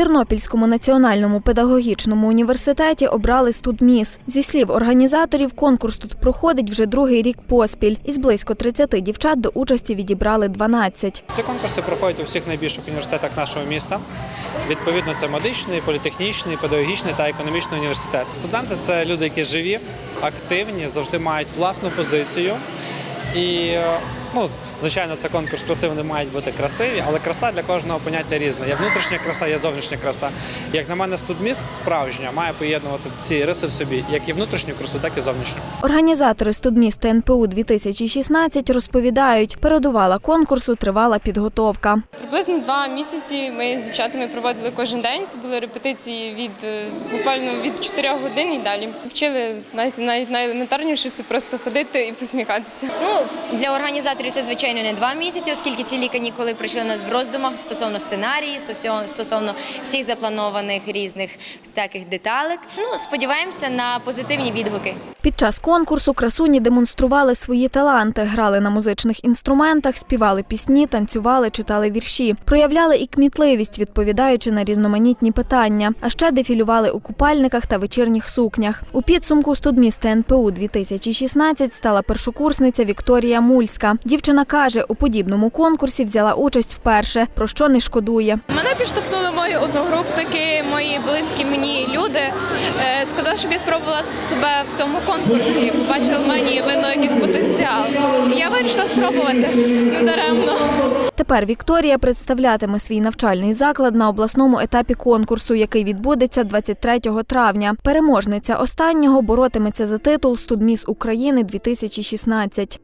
Тернопільському національному педагогічному університеті обрали студміс. Зі слів організаторів, конкурс тут проходить вже другий рік поспіль. Із близько 30 дівчат до участі відібрали 12. Ці конкурси проходять у всіх найбільших університетах нашого міста. Відповідно, це медичний, політехнічний, педагогічний та економічний університет. Студенти це люди, які живі, активні, завжди мають власну позицію. І е, ну, звичайно, це конкурс краси, вони мають бути красиві, але краса для кожного поняття різна. Є внутрішня краса, є зовнішня краса. Як на мене, студміс справжня має поєднувати ці риси в собі, як і внутрішню красу, так і зовнішню. Організатори студміс ТНПУ 2016 розповідають, передувала конкурсу тривала підготовка. Приблизно два місяці ми з дівчатами проводили кожен день. Це були репетиції від е, буквально від 4 годин і далі. Вчили навіть навіть найелементарніше це просто ходити і посміхатися. Ну для організаторів це звичайно не два місяці, оскільки цілі канікули прийшли у нас в роздумах стосовно сценарії, стосовно всіх запланованих різних всяких деталек. Ну сподіваємося на позитивні відгуки. Під час конкурсу красуні демонстрували свої таланти, грали на музичних інструментах, співали пісні, танцювали, читали вірші, проявляли і кмітливість, відповідаючи на різноманітні питання, а ще дефілювали у купальниках та вечірніх сукнях. У підсумку студміст НПУ 2016 стала першокурсниця Вікторія Мульська. Дівчина каже, у подібному конкурсі взяла участь вперше, про що не шкодує. Мене підштовхнули мої одногрупники, мої близькі мені люди. Е, Сказали, щоб я спробувала себе в цьому конкурсі. Побачили в мені видно якийсь потенціал. Я вирішила спробувати недаремно. Тепер Вікторія представлятиме свій навчальний заклад на обласному етапі конкурсу, який відбудеться 23 травня. Переможниця останнього боротиметься за титул Студміс України 2016.